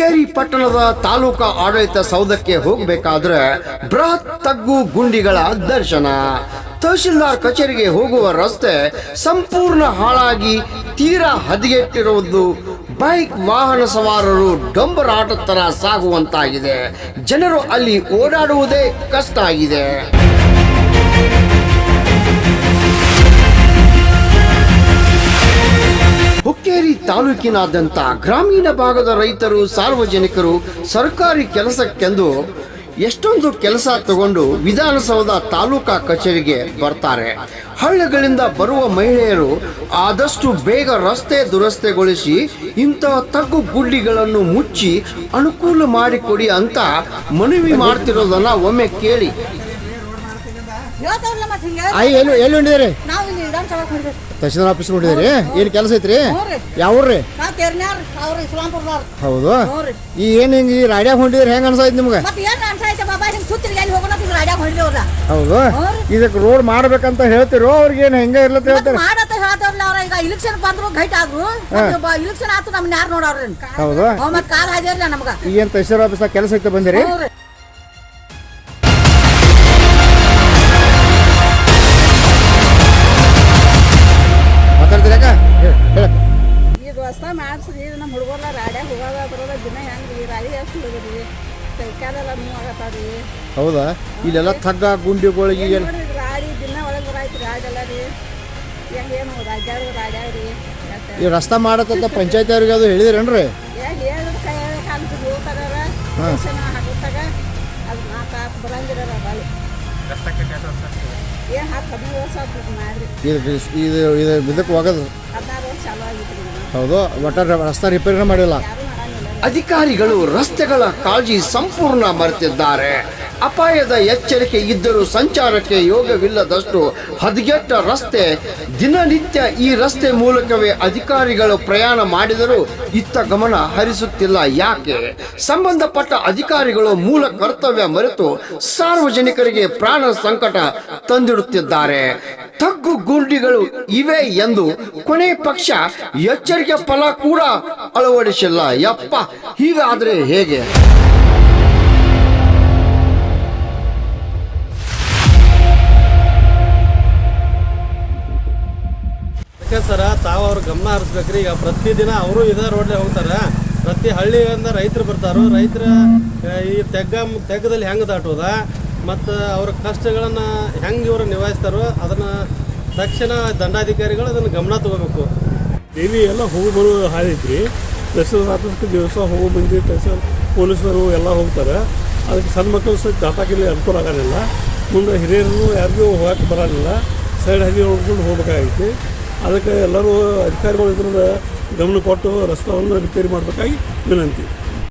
ಹುಕ್ಕೇರಿ ಪಟ್ಟಣದ ತಾಲೂಕಾ ಆಡಳಿತ ಸೌಧಕ್ಕೆ ಹೋಗಬೇಕಾದ್ರೆ ಬೃಹತ್ ತಗ್ಗು ಗುಂಡಿಗಳ ದರ್ಶನ. ತಹಶೀಲ್ದಾರ್ ಕಚೇರಿಗೆ ಹೋಗುವ ರಸ್ತೆ ಸಂಪೂರ್ಣ ಹಾಳಾಗಿ ತೀರಾ ಹದಗೆಟ್ಟಿರುವುದು ಬೈಕ್ ವಾಹನ ಸವಾರರು ಡಂಬರಾಟ ತರ ಸಾಗುವಂತಾಗಿದೆ. ಜನರು ಅಲ್ಲಿ ಓಡಾಡುವುದೇ ಕಷ್ಟ ಆಗಿದೆ. ತಾಲೂಕಿನಾದ್ಯಂತ ಗ್ರಾಮೀಣ ಭಾಗದ ರೈತರು, ಸಾರ್ವಜನಿಕರು ಸರ್ಕಾರಿ ಕೆಲಸಕ್ಕೆಂದು ಎಷ್ಟೊಂದು ಕೆಲಸ ತಗೊಂಡು ವಿಧಾನಸೌಧ ತಾಲೂಕಾ ಕಚೇರಿಗೆ ಬರ್ತಾರೆ. ಹಳ್ಳಿಗಳಿಂದ ಬರುವ ಮಹಿಳೆಯರು ಆದಷ್ಟು ಬೇಗ ರಸ್ತೆ ದುರಸ್ತಿಗೊಳಿಸಿ ಇಂತಹ ತಗ್ಗು ಗುಡ್ಡಿಗಳನ್ನು ಮುಚ್ಚಿ ಅನುಕೂಲ ಮಾಡಿಕೊಡಿ ಅಂತ ಮನವಿ ಮಾಡ್ತಿರೋದನ್ನ ಒಮ್ಮೆ ಕೇಳಿ ಹೇಳ್ತಾವ್ರಲ್ಲ ಮತ್ತೆ ಹಿಂಗೆ ಆಯ್ ಎಲ್ಲಿ ಎಲ್ಲಿ ಹೊಂಟಿದ್ರಿ? ನಾವು ಇಲ್ಲಿ ವಿಧಾನಸಭಾ ಹೊಂದಿದ್ವಿ ತಹಶೀಲ್ದಾರ್ ಆಫೀಸ್ ಏನ್ ಕೆಲಸ ಐತ್ರಿ? ಹ್ಞೂ ರೀ. ಯಾವ್ರಿ ನಾವು ತೆರ್ನ್ಯಾರ ಅವ್ರು ಇಸ್ಲಾಂಪುರದವ್ರು. ಹೌದು. ಹ್ಞೂ ರೀ. ಈ ಏನ್ ಹಿಂಗ್ ಈ ರಾಡ್ಯಾಗ ಹೊಂಟಿದ್ರಿ? ಹೆಂಗ ಅನ್ಸಾಯ್ತು ನಿಮ್ಗೆ? ಮತ್ತೆ ಏನು ಅನ್ಸಾಯ್ತು ಬಾಬಾ ಹಿಂಗೆ ಸುತ್ತಿರಿ ಎಲ್ಲಿ ಹೋಗೋಣ ರಾಡ್ಯಾಗ ಹೌದು. ಇದಕ್ಕೆ ರೋಡ್ ಮಾಡ್ಬೇಕಂತ ಹೇಳ್ತಿರೋ ಅವ್ರಿಗೆ ಏನ್ ಹೆಂಗ ಇರ್ಲತ್ತ ಮತ್ತೆ ಹೇಳ್ತಾರೆ? ಮಾಡತ್ತ ಹೇಳ್ತಾವ್ರಲ್ಲ ಅವ್ರ ಈಗ ಇಲೆಕ್ಷನ್ ಬಂದ್ರು ಗೈಟ್ ಆದ್ರು. ಇಲೆಕ್ಷನ್ ಆತು ನಮ್ನ ಯಾರು ನೋಡವ್ರಿ ಹೌದು. ಮತ್ತೆ ಕಾಲ್ ಹಾದಿರ್ಲ ನಮ್ಗ. ಈಗ ಏನ್ ತಹಶೀಲ್ದಾರ್ ಆಫೀಸ್ ಕೆಲಸ ಐತೆ ಬಂದಿರಿ? ಹ್ಞೂ ರೀ. ಮಾಡಿಸ್ರಿ ನಮ್ಮ ಹುಡುಗರ್ಲ ರಾಡ್ಯಾಗ ಹೋಗೋದ ಬರೋದ ದಿನ ಹೆಂಗೆ ರೀ ರಾಡಿ ಎಷ್ಟು ಹುಡುಗರಿ ಕೈಕಾಲೆಲ್ಲ ನೋವು ಆಗತ್ತಾವ್ರಿ ಹೌದಾ? ಇಲ್ಲೆಲ್ಲ ತಗ್ಗ ಗುಂಡಿಗಳಿಗೆ ಏನ್ ಏನ್? ನೋಡ್ರಿ ಇದು ರಾಡಿ ದಿನ ಒಳಗೆ ಬರಾಯ್ತು ರಾಡೆಲ್ಲ ರೀ ಹೆಂಗೇನು ರಾಜ್ಯಾಗ ರಾಡ್ಯಾಗ ರೀ ಈ ರಸ್ತೆ ಮಾಡತ್ತಂತ ಪಂಚಾಯತಿ ಅವ್ರಿಗೆ ಅದು ಹೇಳಿದ್ರೇನ್ರಿ? ಕೈ ಹೋಗ್ತಾರ ಹಾಕೋತಾಗ ಅದು ಬಾಳಿ ಏನು ಹತ್ತು ಹದಿನೈದು ವರ್ಷ ಮಾಡ್ರಿ. ಇದು ಇದು ಇದು ಇದಕ್ಕೆ ಹೋಗೋದು. ಹದಿನಾರು ವರ್ಷ ಚಾಲು ಆಗಿತ್ತು ರೀ ಹೌದು ಒಟ್ಟ ರಸ್ತೆ ರಿಪೇರಿನ ಮಾಡಿಲ್ಲ. ಅಧಿಕಾರಿಗಳು ರಸ್ತೆಗಳ ಕಾಳಜಿ ಸಂಪೂರ್ಣ ಮರೆತಿದ್ದಾರೆ. ಅಪಾಯದ ಎಚ್ಚರಿಕೆ ಇದ್ದರೂ ಸಂಚಾರಕ್ಕೆ ಯೋಗವಿಲ್ಲದಷ್ಟು ಹದಗೆಟ್ಟ ರಸ್ತೆ, ದಿನನಿತ್ಯ ಈ ರಸ್ತೆ ಮೂಲಕವೇ ಅಧಿಕಾರಿಗಳು ಪ್ರಯಾಣ ಮಾಡಿದರೂ ಇತ್ತ ಗಮನ ಹರಿಸುತ್ತಿಲ್ಲ. ಯಾಕೆ? ಸಂಬಂಧಪಟ್ಟ ಅಧಿಕಾರಿಗಳು ಮೂಲ ಕರ್ತವ್ಯ ಮರೆತು ಸಾರ್ವಜನಿಕರಿಗೆ ಪ್ರಾಣ ಸಂಕಟ ತಂದಿಡುತ್ತಿದ್ದಾರೆ. ಗುಂಡಿಗಳು ಇವೆ ಎಂದು ಕೊನೆ ಪಕ್ಷ ಎಚ್ಚರಿಕೆ ಫಲ ಕೂಡ ಅಳವಡಿಸಿಲ್ಲ. ಯಪ್ಪ, ಹೀಗಾದ್ರೆ ಹೇಗೆ? ಸರ, ತಾವು ಅವ್ರ ಗಮನ ಹರಿಸ್ಬೇಕ್ರಿ. ಈಗ ಪ್ರತಿದಿನ ಅವರು ಇದೇ ರೋಡ್ಲೆ ಹೋಗ್ತಾರೆ. ಪ್ರತಿ ಹಳ್ಳಿಯಿಂದ ರೈತರು ಬರ್ತಾರೋ. ರೈತರ ಈ ತೆಗ್ಗ, ತೆಗ್ಗದಲ್ಲಿ ಹೆಂಗೆ ದಾಟೋದ? ಮತ್ತು ಅವ್ರ ಕಷ್ಟಗಳನ್ನು ಹೆಂಗೆ ಇವರು ನಿಭಾಯಿಸ್ತಾರೋ ಅದನ್ನು ತಕ್ಷಣ ದಂಡಾಧಿಕಾರಿಗಳು ಅದನ್ನು ಗಮನ ತಗೋಬೇಕು. ಡೈಲಿ ಎಲ್ಲ ಹೋಗಿ ಬರೋ ಹಾಳೈತ್ರಿ ದಸರಾ ಆಫೀಸ್ಗೆ ದಿವಸ ಹೋಗಿ ಮಂದಿ ತಕ್ಷಣ ಪೊಲೀಸರು ಎಲ್ಲ ಹೋಗ್ತಾರೆ. ಅದಕ್ಕೆ ಸಣ್ಣ ಮಕ್ಕಳು ಸಹ ದಾಟಾಕಿಲ್ಲಿ ಅನುಕೂಲ ಆಗೋದಿಲ್ಲ ಮುಂದೆ ಹಿರಿಯರು ಯಾರಿಗೂ ಹೋಗಕ್ಕೆ ಬರೋದಿಲ್ಲ ಸೈಡ್ ಹಳ್ಳಿ ನೋಡ್ಕೊಂಡು ಹೋಗ್ಬೇಕಾಗೈತಿ ಅದಕ್ಕೆ ಎಲ್ಲರೂ ಅಧಿಕಾರಿಗಳು ಇದ್ರಿಂದ ಗಮನ ಕೊಟ್ಟು ರಸ್ತೆಯನ್ನು ರಿಪೇರಿ ಮಾಡಬೇಕಾಗಿ ವಿನಂತಿ.